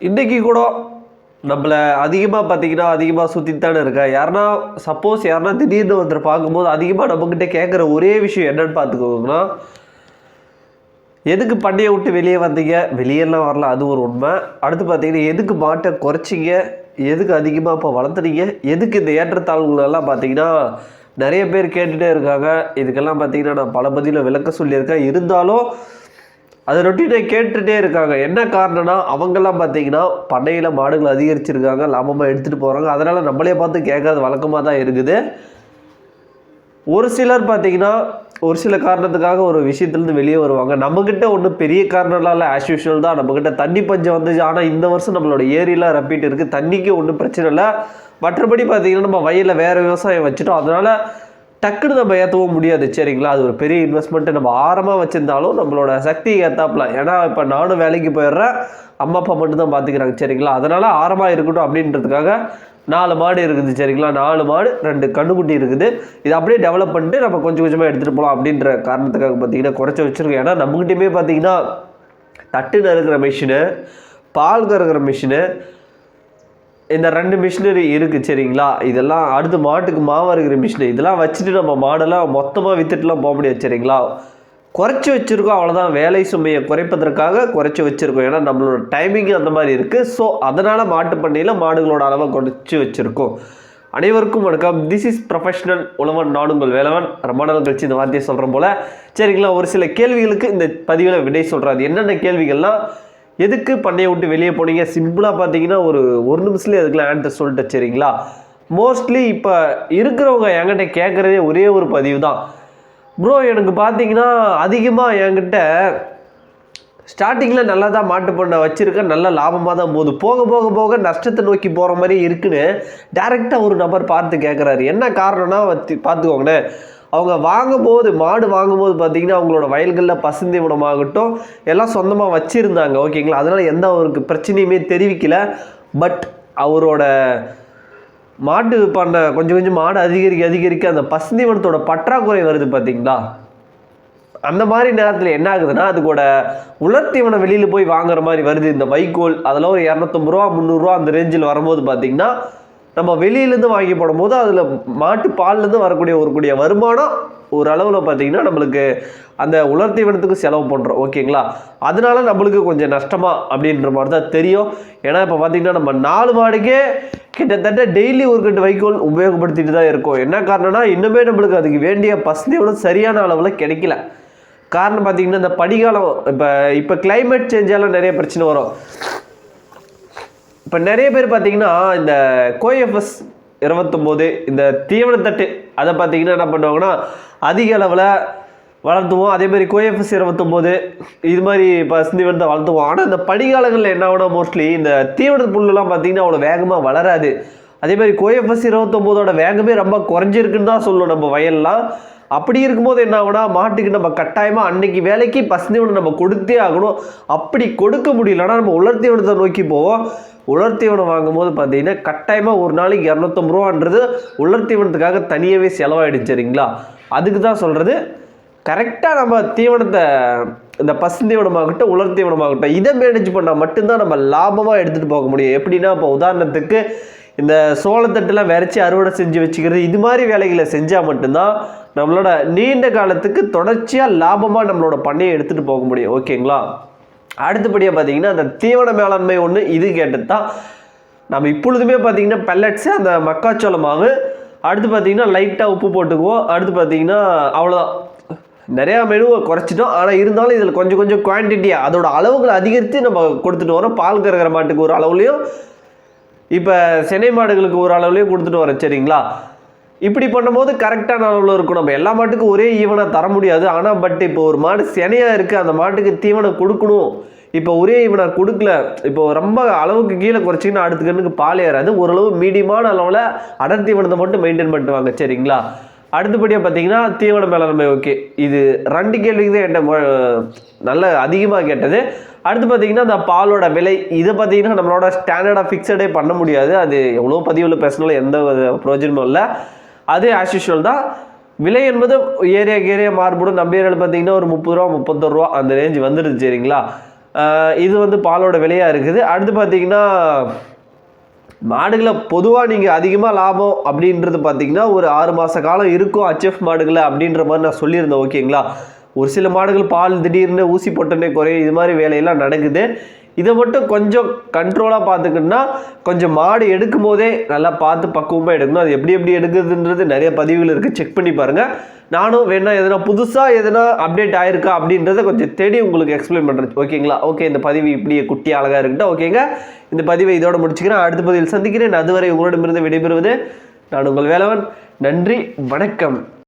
இன்றைக்கி கூட நம்மளை அதிகமாக பார்த்தீங்கன்னா அதிகமாக சுற்றித்தானே தானே இருக்கா? யாருன்னா சப்போஸ் யாருன்னா திடீர்னு ஒருத்தர் பார்க்கும்போது அதிகமாக நம்மக்கிட்ட கேட்குற ஒரே விஷயம் என்னன்னு பார்த்துக்கோங்கன்னா எதுக்கு பண்ணையை விட்டு வெளியே வந்தீங்க? வெளியெல்லாம் வரல அது ஒரு உண்மை. அடுத்து பார்த்தீங்கன்னா எதுக்கு மாட்டை குறைச்சிங்க? எதுக்கு அதிகமாக இப்போ வளர்த்துனீங்க? எதுக்கு இந்த ஏற்றத்தாழ்வுகளெல்லாம் பார்த்தீங்கன்னா நிறைய பேர் கேட்டுகிட்டே இருக்காங்க. இதுக்கெல்லாம் பார்த்தீங்கன்னா நான் பல பதில விளக்க சொல்லியிருக்கேன். இருந்தாலும் அதை ரொட்டீனை கேட்டுகிட்டே இருக்காங்க. என்ன காரணம்னா அவங்கெல்லாம் பார்த்தீங்கன்னா பண்ணையில் மாடுகள் அதிகரிச்சிருக்காங்க லாபமாக எடுத்துகிட்டு போகிறாங்க அதனால் நம்மளே பார்த்து கேட்காத வழக்கமாக தான் இருக்குது. ஒரு சிலர் பார்த்தீங்கன்னா ஒரு சில காரணத்துக்காக ஒரு விஷயத்துலேருந்து வெளியே வருவாங்க. நம்மக்கிட்ட ஒன்றும் பெரிய காரணம்லாம் இல்லை. ஆஸ் யூஷுவல் தான். நம்மக்கிட்ட தண்ணி பஞ்சம் வந்துச்சு. ஆனால் இந்த வருஷம் நம்மளோட ஏரியெலாம் ரப்பிட்டு இருக்குது தண்ணிக்கு ஒன்றும் பிரச்சனை இல்லை. மற்றபடி பார்த்தீங்கன்னா நம்ம வயலில் வேறு விவசாயம் வச்சுட்டோம். அதனால் டக்குன்னு நம்ம ஏற்றவும் முடியாது சரிங்களா? அது ஒரு பெரிய இன்வெஸ்ட்மெண்ட்டு நம்ம ஆரமாக வச்சுருந்தாலும் நம்மளோட சக்தி ஏற்றாப்புல ஏன்னா இப்போ நானும் வேலைக்கு போயிடுறேன் அம்மா அப்பா மட்டும்தான் பார்த்துக்கிறாங்க சரிங்களா? அதனால் ஆரமாக இருக்கட்டும் அப்படின்றதுக்காக நாலு மாடு இருக்குது சரிங்களா? நாலு மாடு ரெண்டு கண்ணுக்குட்டி இருக்குது. இது அப்படியே டெவலப் பண்ணிட்டு நம்ம கொஞ்சம் கொஞ்சமாக எடுத்துகிட்டு போகலாம் அப்படின்ற காரணத்துக்காக பார்த்தீங்கன்னா குறைச்சி வச்சுருக்கோம். ஏன்னா நம்மகிட்டயுமே பார்த்தீங்கன்னா தட்டு நறுக்கிற மிஷினு பால் கறக்கிற மிஷினு இந்த ரெண்டு மிஷினரி இருக்குது சரிங்களா? இதெல்லாம் அடுத்து மாட்டுக்கு மாவு இருக்கிற மிஷினரி. இதெல்லாம் வச்சுட்டு நம்ம மாடெல்லாம் மொத்தமாக வித்துட்டுலாம் போக முடியாது சரிங்களா? குறைச்சி வச்சுருக்கோம் அவ்வளோதான் வேலை சுமையை குறைப்பதற்காக குறைச்சி வச்சுருக்கோம். ஏன்னா நம்மளோட டைமிங் அந்த மாதிரி இருக்குது ஸோ அதனால் மாட்டு பண்ணையில் மாடுகளோட அளவை குறைச்சி வச்சுருக்கோம். அனைவருக்கும் வணக்கம். திஸ் இஸ் ப்ரொஃபஷனல் உழவன் நான் உங்கள் வேலவன். ரொம்ப நாள் கழிச்சு இந்த வார்த்தையை சொல்கிற போல். சரிங்களா ஒரு சில கேள்விகளுக்கு இந்த பதிவில் விடை சொல்கிறாது என்னென்ன கேள்விகள்லாம் எதுக்கு பண்ணையை விட்டு வெளியே போனீங்க? சிம்பிளாக பார்த்தீங்கன்னா ஒரு ஒரு நிமிஷத்துலேயே அதுக்கெல்லாம் ஆன்சர் சொல்லிட்டு சரிங்களா மோஸ்ட்லி இப்போ இருக்கிறவங்க என்கிட்ட கேட்குறதே ஒரே ஒரு பதிவு தான் ப்ரோ எனக்கு பார்த்தீங்கன்னா அதிகமாக என்கிட்ட ஸ்டார்டிங்கில் நல்லா தான் மாட்டு பண்ணை வச்சுருக்கேன். நல்ல லாபமாக தான் போகுது. போக போக போக நஷ்டத்தை நோக்கி போகிற மாதிரி இருக்குன்னு டேரெக்டாக ஒரு நபர் பார்த்து கேட்குறாரு என்ன காரணம்னா பார்த்துக்கோங்கண்ணே பார்த்துக்கோங்களேன். அவங்க வாங்கும்போது மாடு வாங்கும்போது பார்த்தீங்கன்னா அவங்களோட வயல்களில் பசுந்தீவனமாகட்டும் எல்லாம் சொந்தமாக வச்சுருந்தாங்க ஓகேங்களா? அதனால் எந்த அவருக்கு பிரச்சனையுமே தெரிவிக்கல. பட் அவரோட மாட்டு பண்ண கொஞ்சம் கொஞ்சம் மாடு அதிகரிக்க அதிகரிக்க அந்த பசுந்திவனத்தோட பற்றாக்குறை வருது பார்த்தீங்களா? அந்த மாதிரி நேரத்தில் என்ன ஆகுதுன்னா அதுக்கூட உலர்த்தீவனம் வெளியில் போய் வாங்குற மாதிரி வருது. இந்த வைக்கோல் அதெல்லாம் ஒரு இரநூத்தம்பது ரூபா முந்நூறுரூவா அந்த ரேஞ்சில் வரும்போது பார்த்தீங்கன்னா நம்ம வெளியிலேருந்து வாங்கி போடும்போது அதில் மாட்டு பால்லேருந்து வரக்கூடிய ஒரு கூடிய வருமானம் ஓரளவில் பார்த்திங்கன்னா பார்த்தீங்கன்னா நம்மளுக்கு அந்த உலர்த்தீவனத்துக்கு செலவு பண்ணுறோம் ஓகேங்களா? அதனால நம்மளுக்கு கொஞ்சம் நஷ்டமா அப்படின்ற மாதிரி தான் தெரியும். ஏன்னா இப்போ பார்த்திங்கன்னா நம்ம நாலு மாடுக்கே கிட்டத்தட்ட டெய்லி ஒரு கட்டு வைக்கோல் உபயோகப்படுத்திட்டு தான் இருக்கோம். என்ன காரணம்னா இன்னுமே நம்மளுக்கு அதுக்கு வேண்டிய பசுந்தீவனம் சரியான அளவில் கிடைக்கல. காரணம் பார்த்தீங்கன்னா இந்த பனிகாலம் இப்போ இப்போ கிளைமேட் change நிறைய பிரச்சனை வரும். இப்போ நிறைய பேர் பார்த்தீங்கன்னா இந்த கோஎஃப்எஸ் இருபத்தொம்போது இந்த தீவனத்தட்டு அதை பார்த்தீங்கன்னா என்ன பண்ணுவாங்கன்னா அதிக அளவில் வளர்த்துவோம். அதே மாதிரி கோஎஃப்எஸ் இருபத்தொம்போது இது மாதிரி இப்போ பசுந்தீவனத்தை வளர்த்துவோம். ஆனால் இந்த பனிகாலங்களில் என்ன ஆகுனா மோஸ்ட்லி இந்த தீவன புல்லுலாம் பார்த்தீங்கன்னா அவ்வளோ வேகமாக வளராது. அதே மாதிரி கோஎஃப்எஸ் இருபத்தொம்போதோட வேகமே ரொம்ப குறைஞ்சிருக்குன்னு தான் சொல்லணும் நம்ம வயல்லாம் அப்படி இருக்கும்போது என்ன ஆகுனா மாட்டுக்கு நம்ம கட்டாயமாக அன்னைக்கு வேலைக்கு பசுந்தீவனம் நம்ம கொடுத்தே ஆகணும். அப்படி கொடுக்க முடியலன்னா நம்ம உலர்த்தீவனத்தை நோக்கி போவோம். உலர்த்தீவனம் வாங்கும்போது பார்த்தீங்கன்னா கட்டாயமாக ஒரு நாளைக்கு இரநூத்தம்பது ரூபான்றது உலர்த்தீவனத்துக்காக தனியாகவே செலவாயிடுச்சு சரிங்களா? அதுக்கு தான் சொல்கிறது கரெக்டாக நம்ம தீவனத்தை இந்த பசுந்தீவனமாகட்டும் உலர் தீவனமாகட்டும் இதை மேனேஜ் பண்ணால் மட்டும்தான் நம்ம லாபமாக எடுத்துகிட்டு போக முடியும். எப்படின்னா இப்போ உதாரணத்துக்கு இந்த சோளத்தட்டுலாம் விரைச்சி அறுவடை செஞ்சு வச்சுக்கிறது இது மாதிரி வேலைகளை செஞ்சால் மட்டும்தான் நம்மளோட நீண்ட காலத்துக்கு தொடர்ச்சியாக லாபமாக நம்மளோட பண்ணையை எடுத்துகிட்டு போக முடியும். ஓகேங்களா? அடுத்தபடியாக பார்த்தீங்கன்னா அந்த தீவன மேலாண்மை ஒன்று இது கேட்டது தான் நம்ம இப்பொழுதுமே பார்த்தீங்கன்னா பெல்லட்ஸு அந்த மக்காச்சோள மாவு அடுத்து பார்த்தீங்கன்னா லைட்டாக உப்பு போட்டுக்குவோம். அடுத்து பார்த்தீங்கன்னா அவ்வளோதான் நிறையா மெனுவை குறைச்சிட்டோம். ஆனால் இருந்தாலும் இதில் கொஞ்சம் கொஞ்சம் குவான்டிட்டியாக அதோட அளவுகளை அதிகரித்து நம்ம கொடுத்துட்டு வரோம். பால் கறக்கிற மாட்டுக்கு ஒரு அளவுலையும் இப்போ சென்னை மாடுகளுக்கு ஒரு அளவுலேயும் கொடுத்துட்டு வரேன் சரிங்களா? இப்படி பண்ணும்போது கரெக்டான அளவில் இருக்கும் நம்ம எல்லா மாட்டுக்கும் ஒரே ஈவனாக தர முடியாது. ஆனால் பட் இப்போ ஒரு மாடு செனையாக இருக்குது அந்த மாட்டுக்கு தீவனம் கொடுக்கணும். இப்போ ஒரே ஈவனாக கொடுக்கல. இப்போ ரொம்ப அளவுக்கு கீழே குறைச்சிங்கன்னா அடுத்த கண்ணுக்கு பால் ஏறாது. ஓரளவு மீடியமான அளவில் அடர் தீவனத்தை மட்டும் மெயின்டைன் பண்ணிட்டு வாங்க சரிங்களா? அடுத்தபடியாக பார்த்தீங்கன்னா தீவன மேலாண்மை ஓகே இது ரெண்டு கேள்விக்கு தான் என்கிட்ட நல்ல அதிகமாக கேட்டது. அடுத்து பார்த்தீங்கன்னா அந்த பாலோட விலை இதை பார்த்தீங்கன்னா நம்மளோட ஸ்டாண்டர்டாக ஃபிக்ஸடே பண்ண முடியாது. அது எவ்வளோ பதிவில் பேசினாலும் எந்த ஒரு பிரயோஜனமும் இல்லை. அது ஆஸ் யூஷுவல் தான். விலை என்பது ஏரியா ஏரியா மாறுபடும். நம்ம ஏரியாவில் பார்த்தீங்கன்னா ஒரு முப்பது ரூபா முப்பத்தொரு ரூபா அந்த ரேஞ்ச் வந்துடுது சரிங்களா? இது வந்து பாலோட விலையாக இருக்குது. அடுத்து பார்த்தீங்கன்னா மாடுகளை பொதுவாக நீங்கள் அதிகமாக லாபம் அப்படின்றது பார்த்தீங்கன்னா ஒரு ஆறு மாத காலம் இருக்கும் ஹச்எஃப் மாடுகளை அப்படின்ற மாதிரி நான் சொல்லியிருந்தேன் ஓகேங்களா? ஒரு சில மாடுகள் பால் திடீர்னு ஊசி போட்டனே குறையும். இது மாதிரி வேலையெல்லாம் நடக்குது. இதை மட்டும் கொஞ்சம் கண்ட்ரோலாக பார்த்துக்கிட்டோம்னா கொஞ்சம் மாடு எடுக்கும் போதே நல்லா பார்த்து பக்குவமாக எடுக்கணும். அது எப்படி எப்படி எடுக்குதுன்றது நிறைய பதிவுகள் இருக்குது செக் பண்ணி பாருங்கள் நானும் வேணா எதனா புதுசாக எதனா அப்டேட் ஆயிருக்கா அப்படின்றத கொஞ்சம் தேடி உங்களுக்கு எக்ஸ்பிளைன் பண்ணுறேன் ஓகேங்களா ஓகே இந்த பதிவு இப்படியே குட்டி அழகாக இருக்கட்டும். ஓகேங்க இந்த பதிவை இதோட முடிச்சுக்கிறேன். அடுத்த பதிவில் சந்திக்கிறேன். அதுவரை உங்களிடமிருந்து விடைபெறுவது நான் உங்கள் வேலவன். நன்றி வணக்கம்.